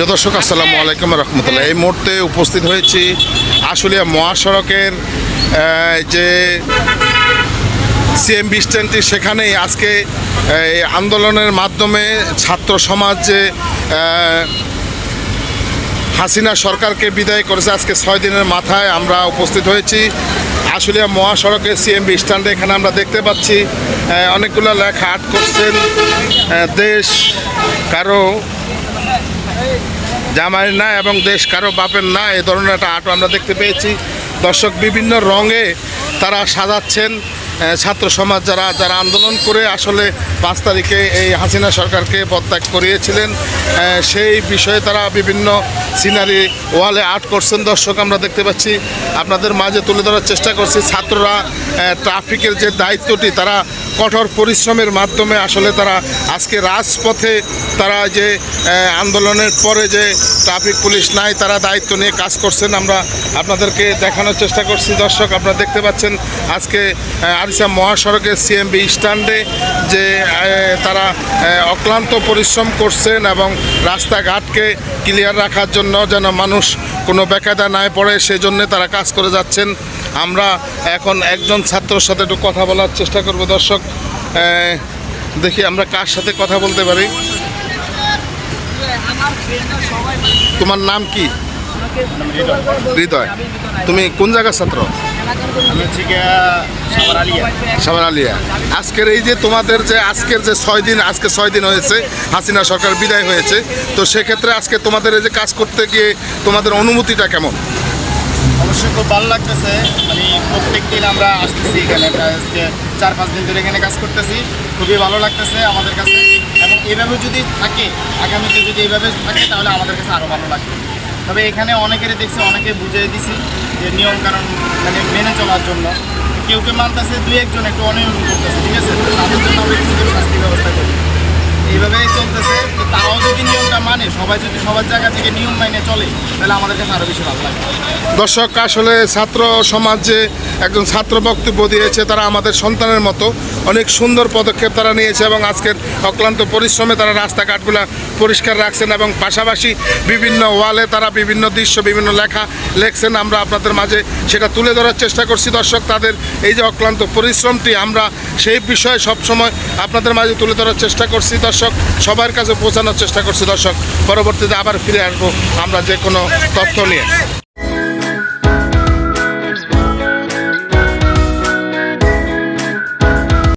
প্রিয় দর্শক, আসসালামু আলাইকুম রহমতুল্লাহ। এই মুহূর্তে উপস্থিত হয়েছি আশুলিয়া মহাসড়কের যে সিএমবি স্ট্যান্ডটি সেখানেই আজকে এই আন্দোলনের মাধ্যমে ছাত্র সমাজ যে হাসিনা সরকারকে বিদায় করেছে আজকে ছয় দিনের মাথায় আমরা উপস্থিত হয়েছি। আশুলিয়া মহাসড়কের সিএমবি স্ট্যান্ডে এখানে আমরা দেখতে পাচ্ছি অনেকগুলো লেখা আর্ট করছেন দেশ কারও জামাইয়ের না এবং দেশ কারও বাপের না এ ধরনের একটা আর্ট আমরা দেখতে পেয়েছি। দর্শক, বিভিন্ন রঙে তারা সাজাচ্ছেন ছাত্র সমাজ যারা যারা আন্দোলন করে আসলে পাঁচ তারিখে এই হাসিনা সরকারকে পদত্যাগ করিয়েছিলেন সেই বিষয়ে তারা বিভিন্ন সিনারি ওয়ালে আর্ট করছেন। দর্শক, আমরা দেখতে পাচ্ছি, আপনাদের মাঝে তুলে ধরার চেষ্টা করছি, ছাত্ররা ট্রাফিকের যে দায়িত্বটি তারা কঠোর পরিশ্রমের মাধ্যমে আসলে তারা আজকে রাজপথে তারা যে আন্দোলনের পরে যে ট্রাফিক পুলিশ নাই, তারা দায়িত্ব নিয়ে কাজ করছেন, আমরা আপনাদেরকে দেখানোর চেষ্টা করছি। দর্শক, আপনারা দেখতে পাচ্ছেন আজকে আরিসা মহাসড়কের সিএমবি স্ট্যান্ডে যে তারা অক্লান্ত পরিশ্রম করছেন এবং রাস্তাঘাটকে ক্লিয়ার রাখার জন্য যেন মানুষ কোনো বেকায়দা নাই পড়ে, সেজন্য তারা কাজ করে যাচ্ছেন। আমরা এখন একজন ছাত্রর সাথে একটু কথা বলার চেষ্টা করব। দর্শক দেখি আমরা কার সাথে কথা বলতে পারি। তোমার নাম কি? হৃদয়। তুমি কোন জায়গার ছাত্র? সাবার আলিয়া আজকের এই যে তোমাদের যে আজকের যে ছয় দিন আজকে ছয় দিন হয়েছে হাসিনা সরকার বিদায় হয়েছে তো সেক্ষেত্রে আজকে তোমাদের এই যে কাজ করতে গিয়ে তোমাদের অনুমতিটা কেমন? অবশ্যই খুব ভালো লাগতেছে। মানে প্রত্যেক দিন আমরা আসতেছি এখানে আজকে চার, পাঁচ দিন ধরে এখানে কাজ করতেছি। খুবই ভালো লাগতেছে আমাদের কাছে। এবং এভাবে যদি থাকে, আগামীতে যদি এইভাবে থাকে, তাহলে আমাদের কাছে আরও ভালো লাগবে। তবে এখানে অনেকেরই দেখছি, অনেকে বুঝিয়ে দিছি যে নিয়ম কারণ মানে মেনে চলার জন্য। কেউ কেউ মানতেছে, দুই একজন একটু অনিয়ম করতেছে, ঠিক আছে? তাদের জন্য আমরা কিছু শাস্তি ব্যবস্থা করি। এইভাবেই চলতেছে। তারাও যদি সবাই যদি সবার জায়গা থেকে নিয়ম চলে দর্শক, আসলে ছাত্র সমাজ একজন ছাত্র বক্তব্য দিয়েছে, তারা আমাদের সন্তানের মতো অনেক সুন্দর পদক্ষেপ তারা নিয়েছে এবং আজকের অক্লান্ত পরিশ্রমে তারা রাস্তাঘাটগুলো পরিষ্কার রাখছেন এবং পাশাপাশি বিভিন্ন ওয়ালে তারা বিভিন্ন দৃশ্য, বিভিন্ন লেখা লেখছেন। আমরা আপনাদের মাঝে সেটা তুলে ধরার চেষ্টা করছি। দর্শক, তাদের এই যে অক্লান্ত পরিশ্রমটি আমরা সেই বিষয়ে সবসময় আপনাদের মাঝে তুলে ধরার চেষ্টা করছি। দর্শক, সবার কাছে পৌঁছানোর চেষ্টা করছি। দর্শক পরবর্তীতে আবার ফিরে আসব আমরা যে কোনো তথ্য নিয়ে।